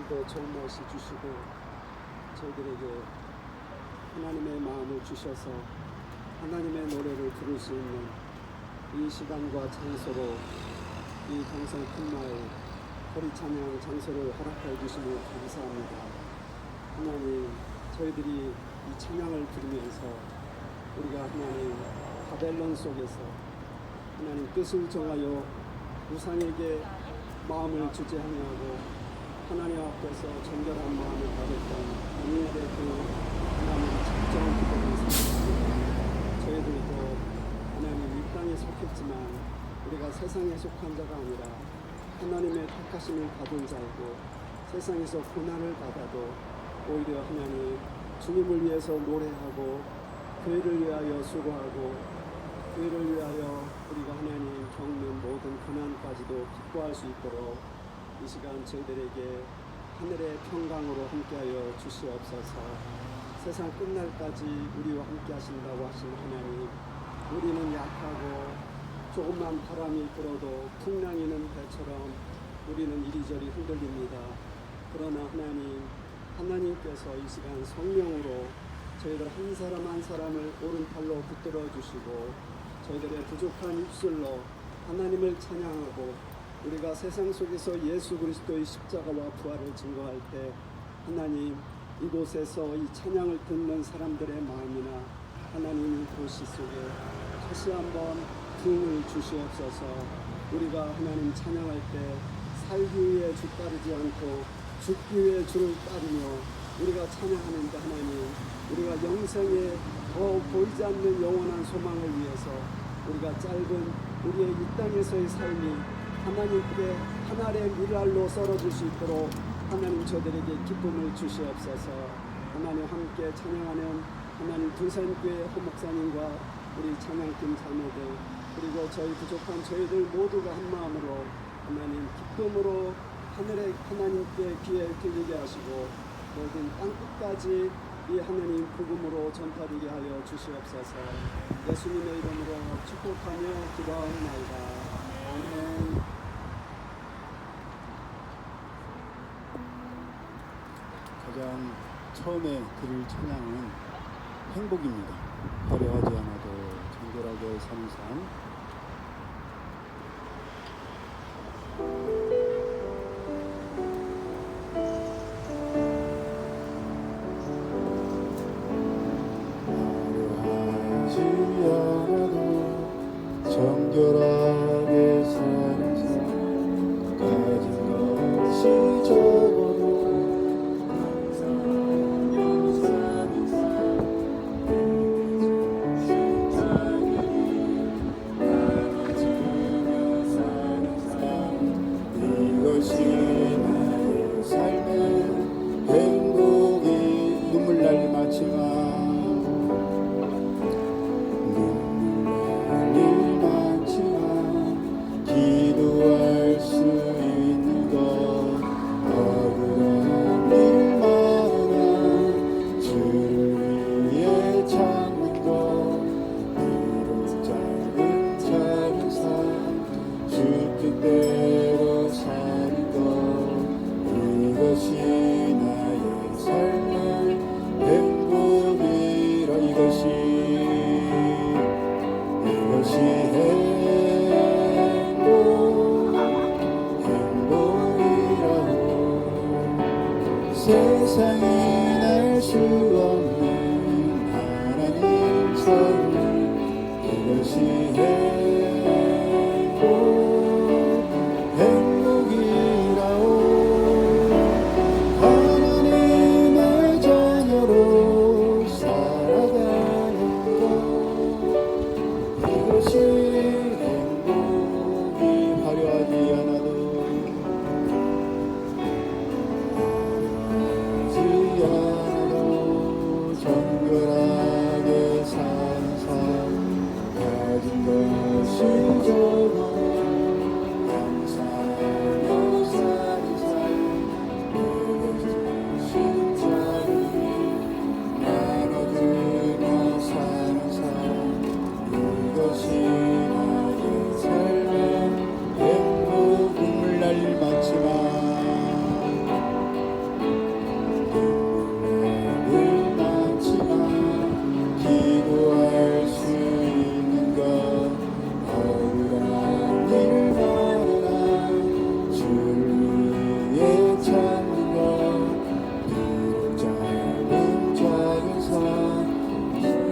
오늘도 좋은 날씨 주시고 저희들에게 하나님의 마음을 주셔서 하나님의 노래를 부를 수 있는 이 시간과 장소로 이 강성 큰 마을 허리 찬양 장소를 허락해 주시니 감사합니다. 하나님 저희들이 이 찬양을 들으면서 우리가 하나님 바벨론 속에서 하나님 뜻을 정하여 우상에게 마음을 주지 아니하고 하나님 앞에서 정결한 마음을 가졌던 다니엘의 그 하나님 작정을 기도를 생각합니다. 저희들도 하나님 이 땅에 속했지만 우리가 세상에 속한 자가 아니라 하나님의 택하심을 받은 자이고 세상에서 고난을 받아도 오히려 하나님 주님을 위해서 노래하고 교회를 위하여 수고하고 교회를 위하여 우리가 하나님 겪는 모든 고난까지도 기뻐할 수 있도록 이 시간 저희들에게 하늘의 평강으로 함께하여 주시옵소서. 세상 끝날까지 우리와 함께 하신다고 하신 하나님 우리는 약하고 조금만 바람이 불어도 풍랑이는 배처럼 우리는 이리저리 흔들립니다. 그러나 하나님 하나님께서 이 시간 성령으로 저희들 한 사람 한 사람을 오른팔로 붙들어 주시고 저희들의 부족한 입술로 하나님을 찬양하고 우리가 세상 속에서 예수 그리스도의 십자가와 부활을 증거할 때 하나님 이곳에서 이 찬양을 듣는 사람들의 마음이나 하나님 이 도시 속에 다시 한번 부흥을 주시옵소서. 우리가 하나님 찬양할 때 살기 위해 주 따르지 않고 죽기 위해 주를 따르며 우리가 찬양하는데 하나님 우리가 영생에 더 보이지 않는 영원한 소망을 위해서 우리가 짧은 우리의 이 땅에서의 삶이 하나님께 하늘의 밀알로 썰어줄 수 있도록 하나님 저들에게 기쁨을 주시옵소서. 하나님 함께 찬양하는 하나님 두산교회 허목사님과 우리 찬양팀 자매들 그리고 저희 부족한 저희들 모두가 한 마음으로 하나님 기쁨으로 하늘의 하나님께 귀에 들리게 하시고 모든 땅끝까지 이 하나님 복음으로 전파되게 하여 주시옵소서. 예수님의 이름으로 축복하며 기도하옵나이다 아멘 가장 처음에 들을 찬양은 행복입니다. 화려하지 않아도 정결하게 사는 삶. 정결하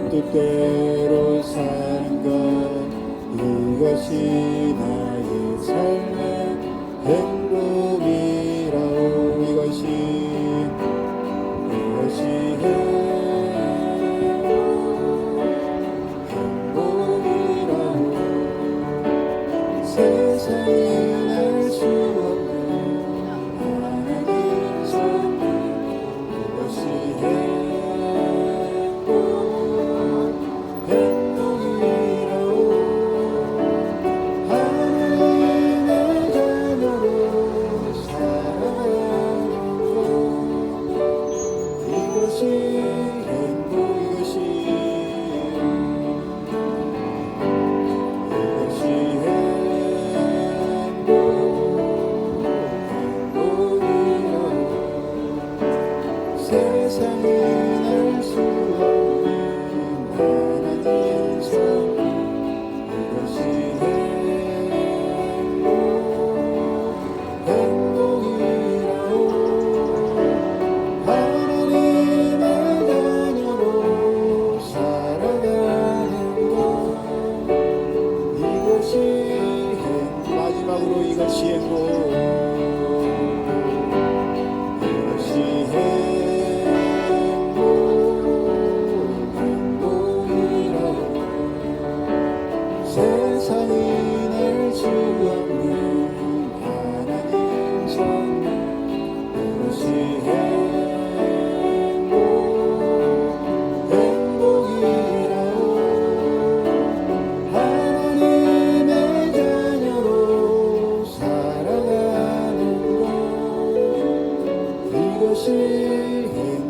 뜻대로 사는 것 이것이 나의 삶의 행복이라 이것이 이것이 행복이라 세상에 Holy.